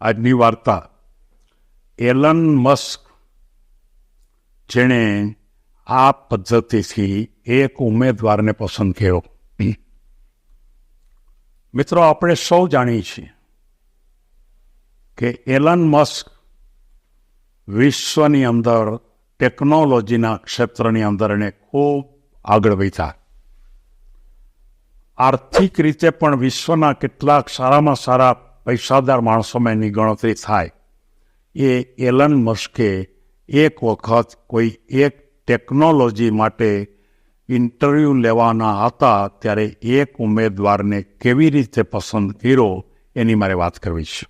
આજની વાર્તા. Allan Musk, જેણે આ પદ્ધતિથી એક ઉમેદવારને પસંદ કર્યો. મિત્રો, આપણે સૌ જાણીએ છીએ કે એલન મસ્ક વિશ્વની અંદર, ટેકનોલોજીના ક્ષેત્રની અંદર એને ખૂબ આગળ વધ્યા. આર્થિક રીતે પણ વિશ્વના કેટલાક સારામાં સારા પૈસાદાર માણસોમાં એની ગણતરી થાય. એ એલન મસ્કે એક વખત કોઈ એક ટેકનોલોજી માટે ઇન્ટરવ્યૂ લેવાના હતા ત્યારે એક ઉમેદવારને કેવી રીતે પસંદ કર્યો એની મારે વાત કરવી છે.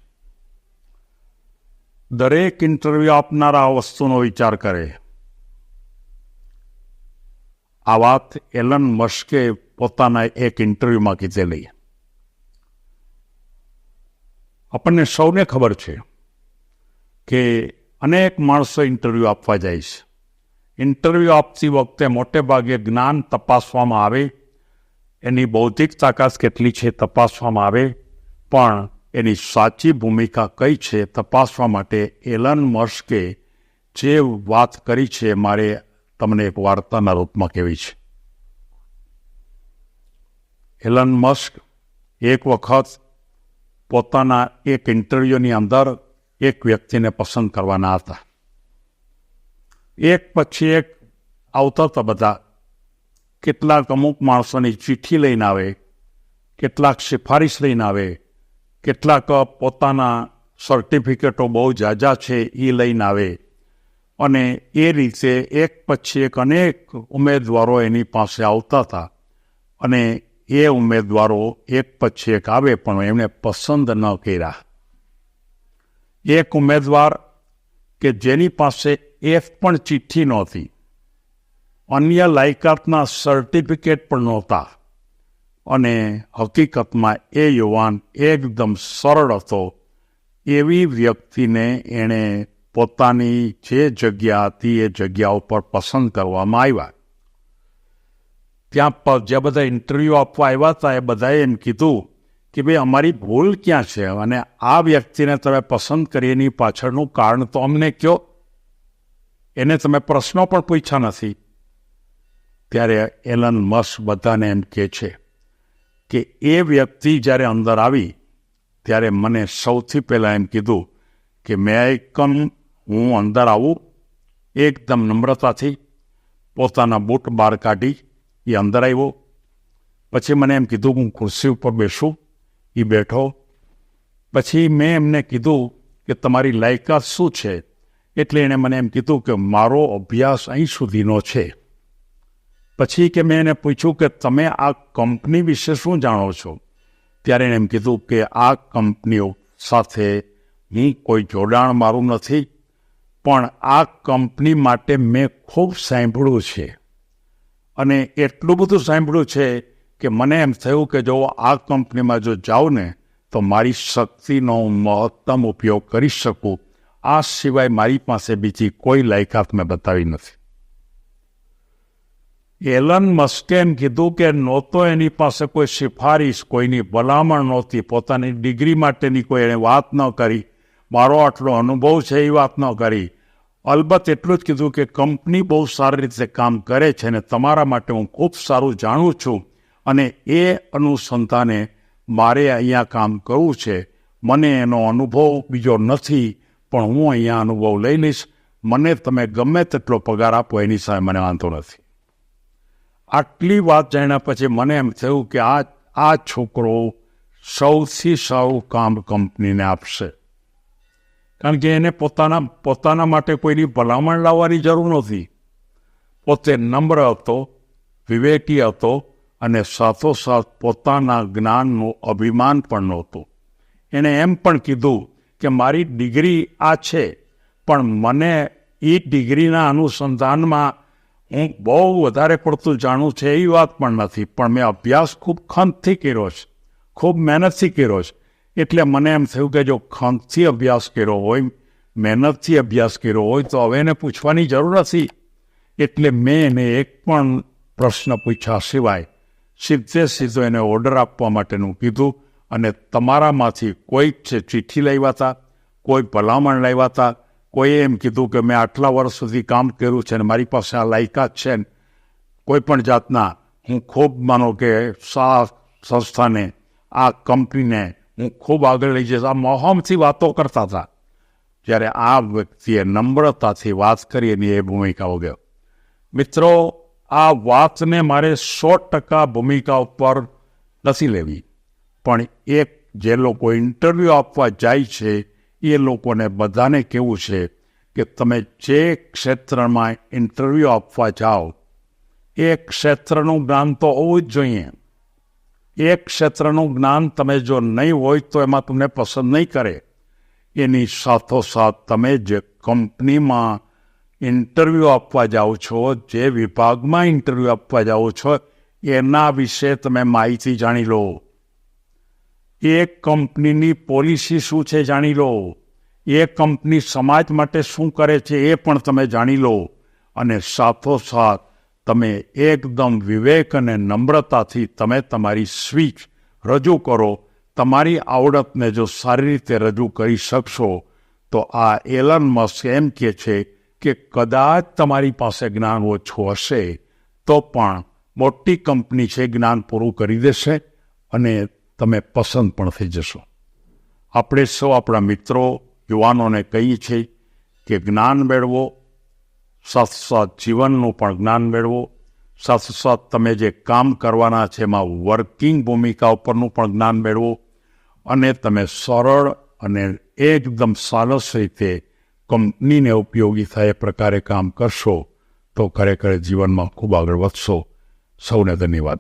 દરેક ઇન્ટરવ્યૂ આપનારા આ વસ્તુનો વિચાર કરે. આ વાત એલન મસ્કે પોતાના એક ઇન્ટરવ્યૂમાં કીધેલી. આપણને સૌને ખબર છે કે અનેક માણસો ઇન્ટરવ્યૂ આપવા જાય છે. ઇન્ટરવ્યૂ આપતી વખતે મોટે ભાગે જ્ઞાન તપાસવામાં આવે, એની બૌદ્ધિક તાકાત કેટલી છે તપાસવામાં આવે, પણ એની સાચી ભૂમિકા કઈ છે તપાસવા માટે એલન મસ્કે જે વાત કરી છે મારે તમને એક વાર્તાના રૂપમાં કહેવી છે. એલન મસ્ક એક વખત પોતાના એક ઇન્ટરવ્યૂની અંદર એક વ્યક્તિને પસંદ કરવાના હતા. એક પછી એક આવતા હતા બધા. કેટલાક અમુક માણસોની ચિઠ્ઠી લઈને આવે, કેટલાક સિફારિશ લઈને આવે, કેટલાક પોતાના સર્ટિફિકેટો બહુ જાજા છે એ લઈને આવે. અને એ રીતે એક પછી એક અનેક ઉમેદવારો એની પાસે આવતા હતા. અને એ ઉમેદવારો એક પછી એક આવે પણ એમણે પસંદ ન કર્યા. એક ઉમેદવાર કે જેની પાસે એક પણ ચિઠ્ઠી નહોતી. અન્ય લાયકાતના સર્ટિફિકેટ પણ નહોતા. અને હકીકતમાં એ યુવાન એકદમ સરળ હતો. એવી વ્યક્તિને એણે પોતાની જે જગ્યા હતી એ જગ્યા ઉપર પસંદ કરવામાં આવ્યા. ત્યાં જે બધા ઇન્ટરવ્યૂ આપવા આવ્યા હતા, એ બધાએ એમ કીધું કે ભાઈ, અમારી ભૂલ ક્યાં છે? અને આ વ્યક્તિને તમે પસંદ કરી, એની પાછળનું કારણ તો અમને કયો. એને તમે પ્રશ્નો પણ પૂછ્યા નથી. ત્યારે એલન મસ બધાને એમ કહે છે કે એ વ્યક્તિ જ્યારે અંદર આવી, ત્યારે મને સૌથી પહેલાં એમ કીધું કે મેં આઈ કમ હું અંદર આવું, એકદમ નમ્રતાથી પોતાના બૂટ બહાર કાઢી એ અંદર આવ્યો. પછી મને એમ કીધું, હું ખુરશી ઉપર બેસું એ બેઠો. પછી મેં એમને કીધું કે, તમારી લાયકાત શું છે? એટલે એણે મને એમ કીધું કે, મારો અભ્યાસ અહીં સુધીનો છે. પછી કે મેં એને પૂછ્યું કે, તમે આ કંપની વિશે શું જાણો છો? ત્યારે એણે એમ કીધું કે, આ કંપનીઓ સાથે હું કોઈ જોડાણ મારું નથી, પણ આ કંપની માટે મેં ખૂબ સાંભળ્યું છે. અને એટલું બધું સાંભળ્યું છે કે મને એમ થયું કે જો આ કંપનીમાં જો જાઉં ને, તો મારી શક્તિનો મહત્તમ ઉપયોગ કરી શકું. આ સિવાય મારી પાસે બીજી કોઈ લાયકાત મેં બતાવી નથી. એલન મસ્કે એમ કીધું કે નહોતો એની પાસે કોઈ સિફારિશ, કોઈની ભલામણ નહોતી, પોતાની ડિગ્રી માટેની કોઈ એણે વાત ન કરી. મારો આટલો અનુભવ છે, એ વાત ન કરી. અલબત્ત એટલું જ કીધું કે કંપની બહુ સારી રીતે કામ કરે છે અને તમારા માટે હું ખૂબ સારું જાણું છું અને એ અનુસંધાને મારે અહીંયા કામ કરવું છે. મને એનો અનુભવ બીજો નથી, પણ હું અહીંયા અનુભવ લઈ લઈશ. મને તમે ગમે તેટલો પગાર આપો, એની સામે મને વાંધો નથી. આટલી વાત જાણ્યા પછી મને એમ થયું કે આ આ છોકરો સૌથી સારું કામ કંપનીને આપશે. કારણ કે એને પોતાના પોતાના માટે કોઈની ભલામણ લાવવાની જરૂર નથી પોતે નમ્ર હતો, વિવેકી હતો અને સાથોસાથ પોતાના જ્ઞાનનું અભિમાન પણ નહોતું. એણે એમ પણ કીધું કે મારી ડિગ્રી આ છે, પણ મને એ ડિગ્રીના અનુસંધાનમાં હું બહુ વધારે પડતું જાણું છે એ વાત પણ નથી, પણ મેં અભ્યાસ ખૂબ ખંતથી કર્યો છે, ખૂબ મહેનતથી કર્યો છે. એટલે મને એમ થયું કે જો ખંતથી અભ્યાસ કર્યો હોય, મહેનતથી અભ્યાસ કર્યો હોય, તો હવે એને પૂછવાની જરૂર નથી. એટલે મેં એને એક પણ પ્રશ્ન પૂછ્યા સિવાય સીધે સીધો એને ઓર્ડર આપવા માટેનું કીધું અને તમારામાંથી કોઈ ચિઠ્ઠી લાવ્યા હતા, કોઈ ભલામણ લાવ્યા હતા કોઈએ એમ કીધું કે મેં આટલા વર્ષ સુધી કામ કર્યું છે ને મારી પાસે આ લાયકાત છે ને, કોઈ પણ જાતના, હું ખૂબ માનો કે સા સંસ્થાને, આ કંપનીને ખૂબ આગળ લઈ જઈશ આ મોહમથી વાતો કરતા હતા. જ્યારે આ વ્યક્તિએ નમ્રતાથી વાત કરી એની એ ભૂમિકા ઉગ્યો મિત્રો, આ વાતને મારે સો ટકા ભૂમિકા ઉપર નથી લેવી. પણ એક જે લોકો ઇન્ટરવ્યૂ આપવા જાય છે, એ લોકોને બધાને કેવું છે કે તમે જે ક્ષેત્રમાં ઇન્ટરવ્યૂ આપવા જાઓ, એ ક્ષેત્રનું જ્ઞાન તો હોવું જ જોઈએ. એ ક્ષેત્રનું જ્ઞાન તમે જો નહીં હોય તો એમાં તમને પસંદ નહીં કરે. એની સાથોસાથ તમે જે કંપનીમાં ઇન્ટરવ્યૂ આપવા જાઓ છો, જે વિભાગમાં ઇન્ટરવ્યૂ આપવા જાઓ છો, એના વિશે તમે માહિતી જાણી લો. એ કંપનીની પોલિસી શું છે જાણી લો. એ કંપની સમાજ માટે શું કરે છે એ પણ તમે જાણી લો. અને સાથોસાથ તમે એકદમ વિવેક અને નમ્રતાથી તમે તમારી સ્વીચ રજૂ કરો, તમારી આવડતને જો સારી રીતે રજૂ કરી શકશો, તો આ એલન મસ્ક એમ કહે છે કે કદાચ તમારી પાસે જ્ઞાન ઓછું હશે, તો પણ મોટી કંપની છે જ્ઞાન પૂરું કરી દેશે અને તમે પસંદ પણ થઈ જશો. આપણે સૌ આપણા મિત્રો યુવાનોને કહીએ છીએ કે જ્ઞાન મેળવો સાથોસાથ જીવનનું પણ જ્ઞાન મેળવો. સાથોસાથ તમે જે કામ કરવાના છે એમાં વર્કિંગ ભૂમિકા ઉપરનું પણ જ્ઞાન મેળવો. અને તમે સરળ અને એકદમ સારસ રીતે કંપનીને ઉપયોગી થાય એ પ્રકારે કામ કરશો, તો ખરેખર જીવનમાં ખૂબ આગળ વધશો. સૌને ધન્યવાદ.